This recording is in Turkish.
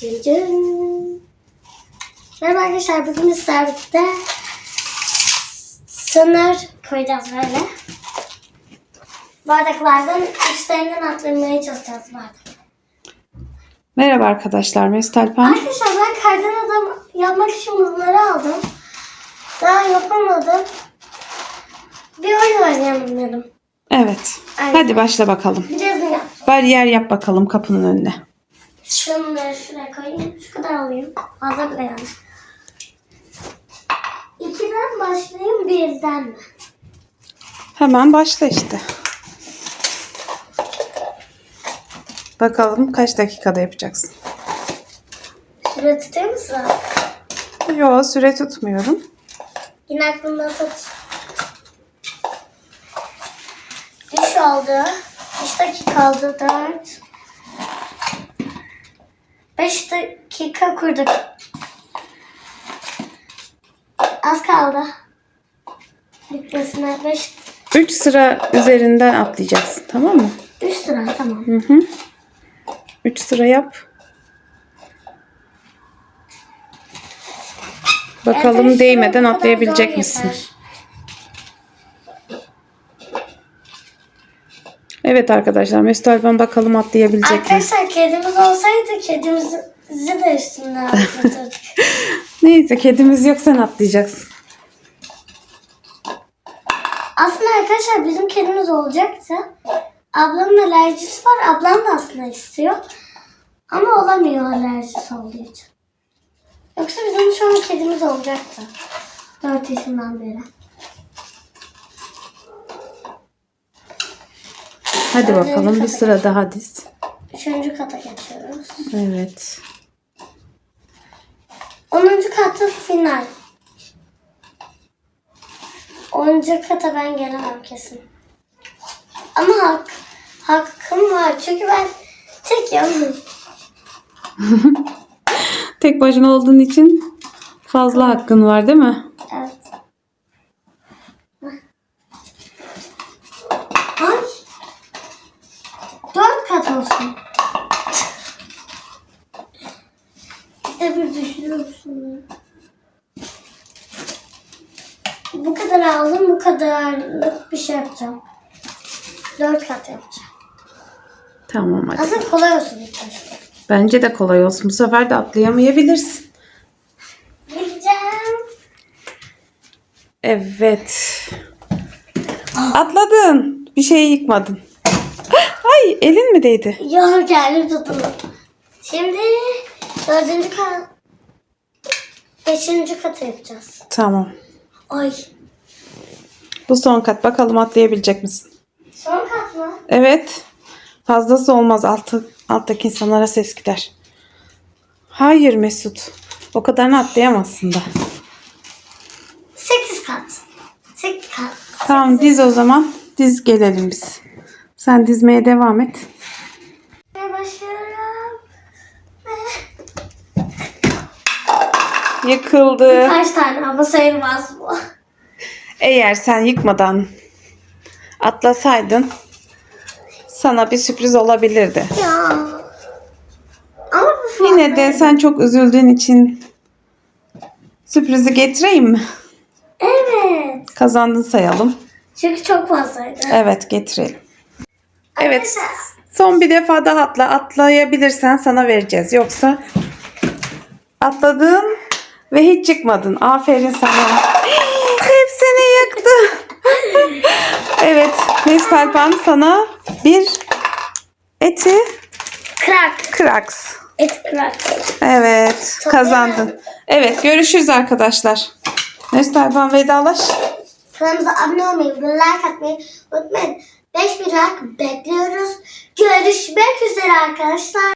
Cın cın. Merhaba arkadaşlar. Bugün sizlerle birlikte sınır koyacağız böyle. Bardaklardan üstlerinden atlamaya çalışacağız bardak. Merhaba arkadaşlar, Mesut Alpan. Arkadaşlar ben kardan adam yapmak için bunları aldım. Daha yapamadım. Bir oyun oynayalım dedim. Evet. Aynen. Hadi başla bakalım. Biraz mı yap? Bariyer yap bakalım kapının önüne. Şunları şuraya koyayım. Şu kadar alayım. Fazla bile yani. İkiden başlayayım birden mi? Hemen başla işte. Bakalım kaç dakikada yapacaksın. Süre tutuyor musun? Yo süre tutmuyorum. Yine aklımda tut. Üç oldu. Beş dakika oldu. Dört. Beş dakika kurduk. Az kaldı. Bitmesine beş. 3 sıra üzerinden atlayacaksın tamam mı? Üç sıra tamam. Hı hı. 3 sıra yap. Bakalım değmeden atlayabilecek misin? yeter. Evet arkadaşlar Mesut Alpan bakalım atlayabilecek mi? Arkadaşlar kedimiz olsaydı kedimizi de üstünden atlatırdık. Neyse kedimiz yok sen atlayacaksın. aslında arkadaşlar bizim kedimiz olacaktı. Ablamın alerjisi var. Ablam da aslında istiyor. Ama olamıyor alerjisi olduğu için. Yoksa bizim şu an kedimiz olacaktı. 4 yaşından beri. Hadi bakalım bir sıra daha diz. Üçüncü kata geçiyoruz. Evet. 10. katı final. 10. kata ben gelemem kesin. Ama hak, hakkım var. Çünkü ben tek yanım. Tek başına olduğun için fazla hakkın var değil mi? Evet. Ay. Dört kat olsun. İşte bir düşünüyorum. Bu kadar aldım, bu kadarlık bir şey yapacağım. Dört kat yapacağım. Tamam hadi. Aslında kolay olsun ilk başta. Bence de kolay olsun. Bu sefer de atlayamayabilirsin. Gideceğim. Evet. Atladın. Bir şey yıkmadın. Ay elin mi değdi? Yok geldi tutuldu. Şimdi dördüncü kat, beşinci katı yapacağız. Tamam. Ay. Bu son kat. Bakalım atlayabilecek misin? Son kat mı? Evet. Fazlası olmaz. Altı, alttaki insanlara ses gider. Hayır Mesut. O kadarını atlayamazsın da. Sekiz kat. Sekiz kat. Tamam diz o zaman. Diz gelelim biz. Sen dizmeye devam et. Ve başlıyorum. Ve Yıkıldı. kaç tane ama sayılmaz bu. Eğer sen yıkmadan atlasaydın sana bir sürpriz olabilirdi. Ya. Ama bu. Yine de sen çok üzüldüğün için sürprizi getireyim mi? Evet. Kazandın sayalım. Çünkü çok fazlaydı. Evet getirelim. Evet. Son bir defa daha atla. Atlayabilirsen sana vereceğiz. Yoksa atladın ve hiç çıkmadın. Aferin sana. Hepsini yıktı. evet. Mesut Alpan sana bir eti Krak. kraks. Et krak. Evet. Kazandın. Evet. Görüşürüz arkadaşlar. Mesut Alpan vedalaş. Kanalımıza abone olmayı ve like atmayı unutmayın. 5000 like bekliyoruz. Görüşmek üzere arkadaşlar.